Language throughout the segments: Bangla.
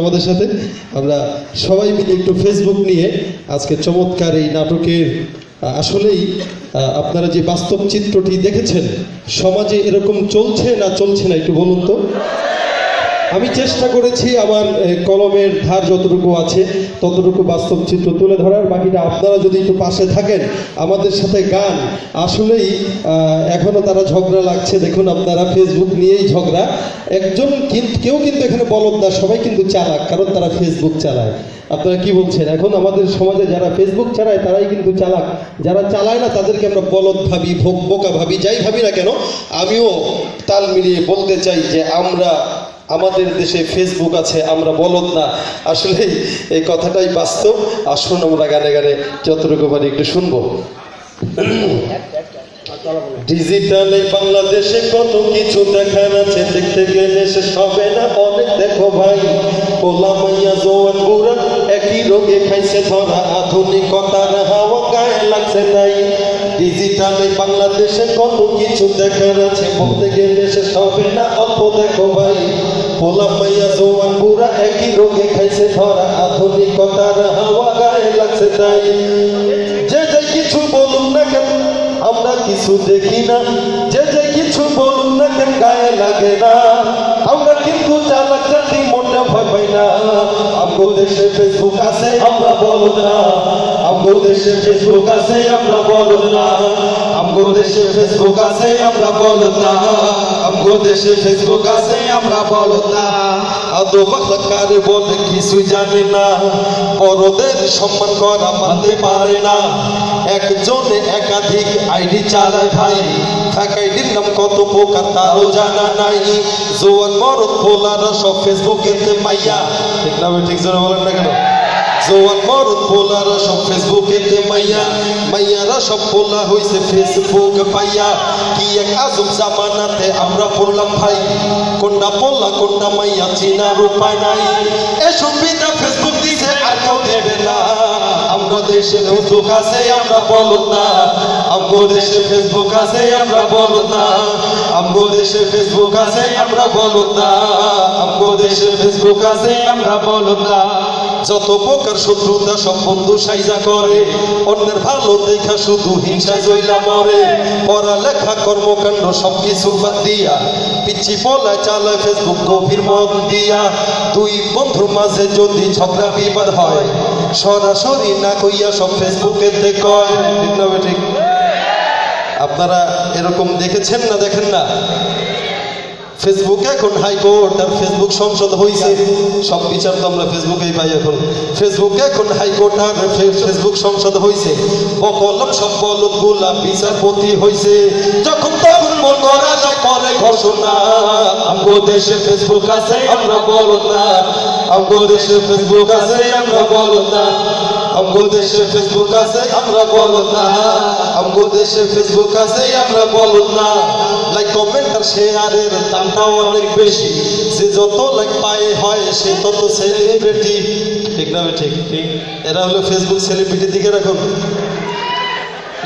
আমাদের সাথে। আমরা সবাই মিলে একটু ফেসবুক নিয়ে আজকে চমৎকার এই নাটকের আসলেই আপনারা যে বাস্তব চিত্রটি দেখেছেন, সমাজে এরকম চলছে না চলছে না একটু বলুন তো? আমি চেষ্টা করেছি আমার কলমের ধার যতটুকু আছে ততটুকু বাস্তব চিত্র তুলে ধরার। বাকিটা আপনারা যদি একটু পাশে থাকেন আমাদের সাথে গান। আসলেই আহ, এখনও তারা ঝগড়া লাগছে। দেখুন আপনারা ফেসবুক নিয়েই ঝগড়া। একজন কেউ কিন্তু এখানে বলদ না সবাই কিন্তু চালাক কারণ তারা ফেসবুক চালায়। আপনারা কি বলছেন? এখন আমাদের সমাজে যারা ফেসবুক চালায় তারাই কিন্তু চালাক। যারা চালায় না তাদেরকে আমরা বলদ ভাবি ভোগ বোকা ভাবি যাই ভাবি না কেন আমিও তাল মিলিয়ে বলতে চাই যে আমরা আমাদের দেশে ফেসবুক আছে, আমরা বলদ না। আসলে এই কথাটাই বাস্তব। আসুন আমরা গানে গানে যতটুকু পারি একটু শুনব। ডিজিটালে বাংলাদেশে কত কিছু দেখার আছে, দেখতে গেলে সে সবে না অনেক। দেখো ভাই পোলা মাইয়া জোয়ান বুড়া একই রোগে খাইছে ধরা। আধুনিকতার হাওয়া গায়ে লাগছে নাই ডিজিটালে বাংলাদেশে কত কিছু দেখার আছে, বলতে গেলে শেষ হবে না, অল্প দেখো ভাই। পোলা মাইয়া, জোয়ান বুড়া একই রোগে খাইছে, ধরা আধুনিকতার হাওয়া গায়ে লাগছে তাই। যে যে কিছু বলুন না কেন, আমরা কিছু দেখি না। যে যে কিছু বলুন না কেন, গায়ে লাগে না। কিন্তু চালাক জাতি মোটা ভয় পাই না। আমগো দেশে ফেসবুক আছে, আমরা বলো না। আমগো দেশে ফেসবুক আছে, আমরা বলো না। আমগো দেশে ফেসবুক আছে, আমরা বলো না। আমগো দেশে ফেসবুক আছে, আমরা বলো না। আদো বাকারে বলে কিছু জানে না। বড়দের সম্মান করা মানতে পারে না। একজনে একাধিক আইডি চালায় ভাই এক আইডির নাম কত প্রকার তারও জানা নাই। জোয়ান মরদ পোলারা সব ফেসবুকেতে মাইয়া ঠিক না ঠিক জোরে বলেন না কেন? জোয়ান মরদ পোলারা সব ফেসবুকেতে মাইয়া, মাইয়ারা সব পোলা হইছে ফেসবুক পাইয়া। কি এক আজব জামানাতে আমরা পড়লাম ভাই কোনটা পোলা কোনটা মাইয়া চিনার উপায় নাই। এ সুবিধা ফেসবুক দিছে আর কেউ দেবে না। আমগো দেশে ফেসবুক আছে, আমরা বলো না। আমগো দেশে ফেসবুক আছে, আমরা বলো না। আমগো দেশে ফেসবুক আছে, আমরা বলো না। আমগো দেশে ফেসবুক আছে, আমরা বলো না। যত প্রকার শত্রুতা সব বন্ধু সাইজা করে, অন্যের ভালো দেখা শুধু হিংসা জইলা মরে। পড়ালেখা, কর্মকাণ্ড সব কিছু বাদ দিয়া, পিচ্ছি পলায় চালায় ফেসবুক গভীর মন দিয়া। দুই বন্ধুর মাঝে যদি ঝগড়া বিবাদ হয়, সরাসরি না কইয়া সব ফেসবুকে না ঠিক? আপনারা এরকম দেখেছেন না দেখেন না? ফেসবুকে এখন হাইকোর্ট আর ফেসবুক সংসদ হয়েছে সব বিচার তো আমরা ফেসবুকেই পাই এখন। ফেসবুকে এখন হাইকোর্ট আর ফেসবুক সংসদ হয়েছে বকলম সব বলদগুলা বিচারপতি হয়েছে যখন তখন মন করা যায় ঘোষণা। দেশে ফেসবুক আছে, আমরা বলো না। আমগো ফেসবুক আছে, আমরা বলো না। আমগো ফেসবুক আছে, আমরা বলো না। আমগো ফেসবুক আছে, আমরা বলো না। লাইক কমেন্ট শেয়ারের দামটাও অনেক বেশি। যে যত লাইক পায়ে, হয়, সে তত সেলিব্রিটি ঠিক না ঠিক ঠিক। এরা হলো ফেসবুক সেলিব্রিটি দিকে রাখুন।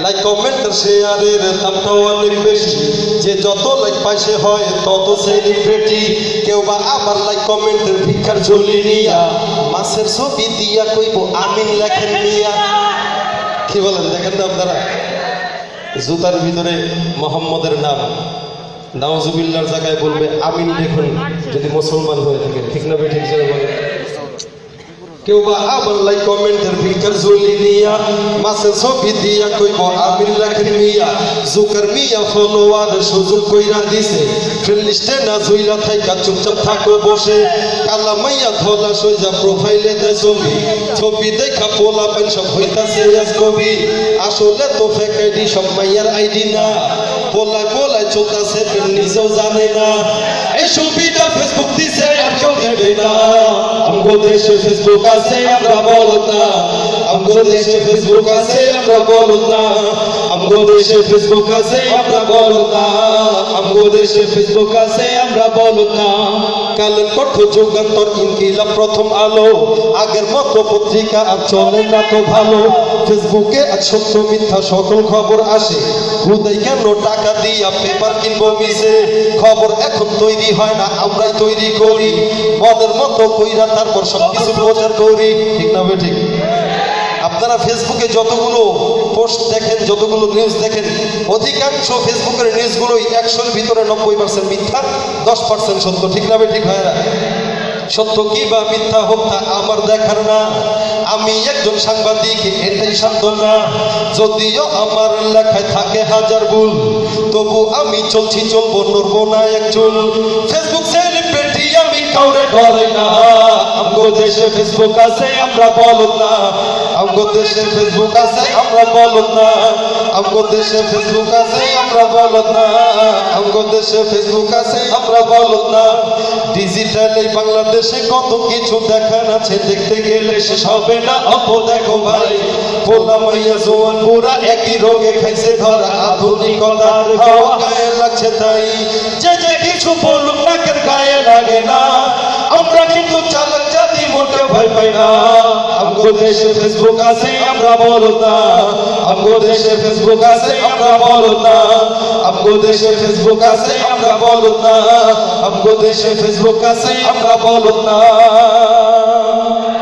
লাইক কমেন্ট শেয়ারের দামটাও অনেক বেশি। যে যত লাইক পায়, সে হয়, তত সেলিব্রিটি কেউ বা আবার লাইক কমেন্টের ভিক্ষার ঝুলি নিয়া মাছের ছবি দিয়া কইব, আমিন লেখেন নিয়া কি বলেন, দেখেন না আপনারা? জুতার ভিতরে মোহাম্মদের নাম। নওয়াজুবিল্লার জায়গায় বলবে, আমিন দেখুন যদি মুসলমান হয়ে থাকে, ঠিক না ঠিক কেউ বা, আবার লাই কমেন্টের ভিকার ঝুলি নিয়া মাসে ছবি দিয়া কইব, আমিন রাখেন মিয়া। জুকার মিয়া ফলোয়ার সুযোগ কইরা দিছে। ফ্রেন্ড লিস্টে না ঝুইলা থাইকা চুপচাপ থাকো, বসে। কালা মাইয়া ধলা প্রোফাইলে ছবি। ছবি দেখা পোলা পেন সব হইতাছে আজ কবি। আসলে তো ফেক সব মাইয়ার আইডি না। পোলায় চলতাছে ফ্রেন্ড নিজেও জানে না। এই সুবিধা ফেসবুক দিছে আর কেউ দেবে না। আমগো দেশে ফেসবুক আছে, আমরা বলো না। আমগো দেশে ফেসবুক আছে, আমরা বলো না। আমগো দেশে ফেসবুক আছে, আমরা বলো না। আমগো দেশে ফেসবুক আছে, আমরা বলো না। কালের কঠো যুগান্তর ইনকিলাব প্রথম আলো। আগের মতো পত্রিকা আর চলে না তো ভালো। ফেসবুকে আজ সত্য মিথ্যা সকল খবর আসে। হুদাই কেন টাকা দিয়া পেপার কিনবো মিশে? খবর এখন তৈরি হয় না, আমরাই তৈরি করি। মদের মতো কইরা তারপর সবকিছু প্রচার করি। ঠিক না ঠিক আপনারা ফেসবুকে যতগুলো পোস্ট দেখেন, যতগুলো নিউজ দেখেন অধিকাংশ ফেসবুকের নিউজগুলোই একশোর ভিতরে নব্বই পার্সেন্ট মিথ্যা, দশ পার্সেন্ট সত্য। ঠিক না ঠিক না? সত্য কি বা মিথ্যা হোক তা আমার দেখার না। আমি একজন সাংবাদিক, এটাই শান্ত না। যদিও আমার লেখায় থাকে হাজার ভুল, তবু আমি চলছি, চলবো, নড়বো না একজন। ফেসবুক সেলিব্রিটি আমি কাউরে ডরে না। আমগো দেশে ফেসবুক আছে, আমরা বলো না। আমগো দেশে ফেসবুক আছে, আমরা বলো না। আমগো দেশে ফেসবুক আছে, আমরা বলো না। আমগো দেশে ফেসবুক আছে, আমরা বলো না। ডিজিটাল বাংলাদেশে কত কিছু দেখার আছে, দেখতে গেলে শেষ হবে না। অপ, দেখো ভাই পোলা মাইয়া জোয়ান বুড়া একই রোগে খাইছে ধরা আধুনিকতার হাওয়া। গায়ে লাগছে তাই যে যে কিছু বলুক নাকের গায়ে লাগে না আমরা কিন্তু চালাক জাতি মোটে ভয় পাই না আমগো দেশে ফেসবুক আছে আমরা বলো না আমগো দেশে ফেসবুক আছে আমরা বলো না আমগো দেশে ফেসবুক আছে আমরা বলো না আমগো